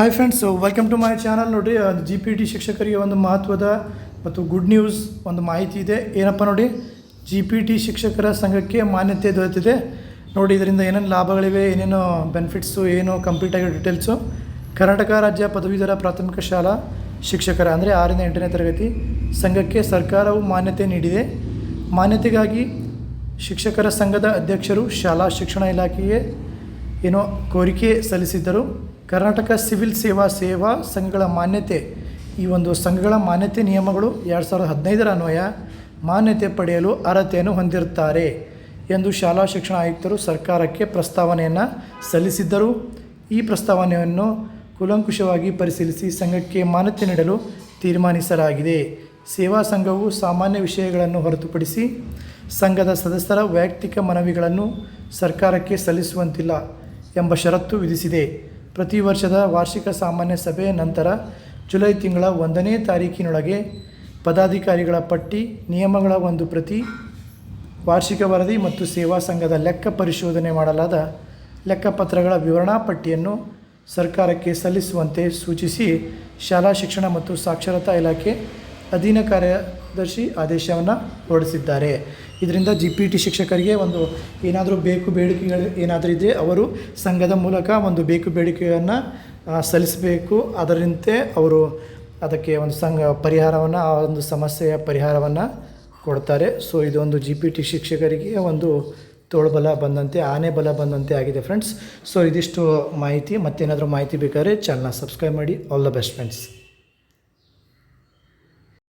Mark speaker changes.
Speaker 1: Hi friends welcome to my channel ನೋಡಿರಿ G P T ಶಿಕ್ಷಕರಿಗೆ ಒಂದು ಮಹತ್ವದ ಮತ್ತು ಗುಡ್ ನ್ಯೂಸ್ ಒಂದು ಮಾಹಿತಿ ಇದೆ. ಏನಪ್ಪ ನೋಡಿ ಜಿ ಪಿ ಟಿ ಶಿಕ್ಷಕರ ಸಂಘಕ್ಕೆ ಮಾನ್ಯತೆ ದೊರೆತಿದೆ. ನೋಡಿ, ಇದರಿಂದ ಏನೇನು ಲಾಭಗಳಿವೆ, ಏನೇನು ಬೆನಿಫಿಟ್ಸು ಏನು ಕಂಪ್ಲೀಟ್ ಆಗಿರೋ ಡೀಟೇಲ್ಸು ಕರ್ನಾಟಕ ರಾಜ್ಯ ಪದವೀಧರ ಪ್ರಾಥಮಿಕ ಶಾಲಾ ಶಿಕ್ಷಕರ, ಅಂದರೆ ಆರನೇ ಎಂಟನೇ ತರಗತಿ ಸಂಘಕ್ಕೆ ಸರ್ಕಾರವು ಮಾನ್ಯತೆ ನೀಡಿದೆ. ಮಾನ್ಯತೆಗಾಗಿ ಶಿಕ್ಷಕರ ಸಂಘದ ಅಧ್ಯಕ್ಷರು ಶಾಲಾ ಶಿಕ್ಷಣ ಇಲಾಖೆಗೆ ಏನೋ ಕೋರಿಕೆ ಸಲ್ಲಿಸಿದ್ದರು. ಕರ್ನಾಟಕ ಸಿವಿಲ್ ಸೇವಾ ಸೇವಾ ಸಂಘಗಳ ಮಾನ್ಯತೆ. ಈ ಒಂದು ಸಂಘಗಳ ಮಾನ್ಯತೆ ನಿಯಮಗಳು ಎರಡು ಸಾವಿರದ ಹದಿನೈದರ ಅನ್ವಯ ಮಾನ್ಯತೆ ಪಡೆಯಲು ಅರ್ಹತೆಯನ್ನು ಹೊಂದಿರುತ್ತಾರೆ ಎಂದು ಶಾಲಾ ಶಿಕ್ಷಣ ಆಯುಕ್ತರು ಸರ್ಕಾರಕ್ಕೆ ಪ್ರಸ್ತಾವನೆಯನ್ನು ಸಲ್ಲಿಸಿದ್ದರು. ಈ ಪ್ರಸ್ತಾವನೆಯನ್ನು ಕೂಲಂಕುಷವಾಗಿ ಪರಿಶೀಲಿಸಿ ಸಂಘಕ್ಕೆ ಮಾನ್ಯತೆ ನೀಡಲು ತೀರ್ಮಾನಿಸಲಾಗಿದೆ. ಸೇವಾ ಸಂಘವು ಸಾಮಾನ್ಯ ವಿಷಯಗಳನ್ನು ಹೊರತುಪಡಿಸಿ ಸಂಘದ ಸದಸ್ಯರ ವೈಯಕ್ತಿಕ ಮನವಿಗಳನ್ನು ಸರ್ಕಾರಕ್ಕೆ ಸಲ್ಲಿಸುವಂತಿಲ್ಲ ಎಂಬ ಷರತ್ತು ವಿಧಿಸಿದೆ. ಪ್ರತಿ ವರ್ಷದ ವಾರ್ಷಿಕ ಸಾಮಾನ್ಯ ಸಭೆಯ ನಂತರ ಜುಲೈ ತಿಂಗಳ ಒಂದನೇ ತಾರೀಕಿನೊಳಗೆ ಪದಾಧಿಕಾರಿಗಳ ಪಟ್ಟಿ, ನಿಯಮಗಳ ಒಂದು ಪ್ರತಿ, ವಾರ್ಷಿಕ ವರದಿ ಮತ್ತು ಸೇವಾ ಸಂಘದ ಲೆಕ್ಕ ಪರಿಶೋಧನೆ ಮಾಡಲಾದ ಲೆಕ್ಕಪತ್ರಗಳ ವಿವರಣಾ ಪಟ್ಟಿಯನ್ನು ಸರ್ಕಾರಕ್ಕೆ ಸಲ್ಲಿಸುವಂತೆ ಸೂಚಿಸಿ ಶಾಲಾ ಶಿಕ್ಷಣ ಮತ್ತು ಸಾಕ್ಷರತಾ ಇಲಾಖೆ ಅಧೀನ ಕಾರ್ಯದರ್ಶಿ ಆದೇಶವನ್ನು ಹೊರಡಿಸಿದ್ದಾರೆ. ಇದರಿಂದ ಜಿ ಪಿ ಟಿ ಶಿಕ್ಷಕರಿಗೆ ಒಂದು ಏನಾದರೂ ಬೇಕು ಬೇಡಿಕೆಗಳು ಏನಾದರೂ ಇದ್ದರೆ ಅವರು ಸಂಘದ ಮೂಲಕ ಒಂದು ಬೇಕು ಬೇಡಿಕೆಯನ್ನು ಸಲ್ಲಿಸಬೇಕು. ಅದರಂತೆ ಅವರು ಅದಕ್ಕೆ ಒಂದು ಸಂಘ ಪರಿಹಾರವನ್ನು, ಆ ಒಂದು ಸಮಸ್ಯೆಯ ಪರಿಹಾರವನ್ನು ಕೊಡ್ತಾರೆ. ಸೊ ಇದೊಂದು ಜಿ ಪಿ ಟಿ ಶಿಕ್ಷಕರಿಗೆ ಒಂದು ತೋಳ್ಬಲ ಬಂದಂತೆ, ಆನೆ ಬಲ ಬಂದಂತೆ ಆಗಿದೆ ಫ್ರೆಂಡ್ಸ್ ಸೊ ಇದಿಷ್ಟು ಮಾಹಿತಿ. ಮತ್ತೇನಾದರೂ ಮಾಹಿತಿ ಬೇಕಾದ್ರೆ ಚಾನಲ್ನ ಸಬ್ಸ್ಕ್ರೈಬ್ ಮಾಡಿ. All the best friends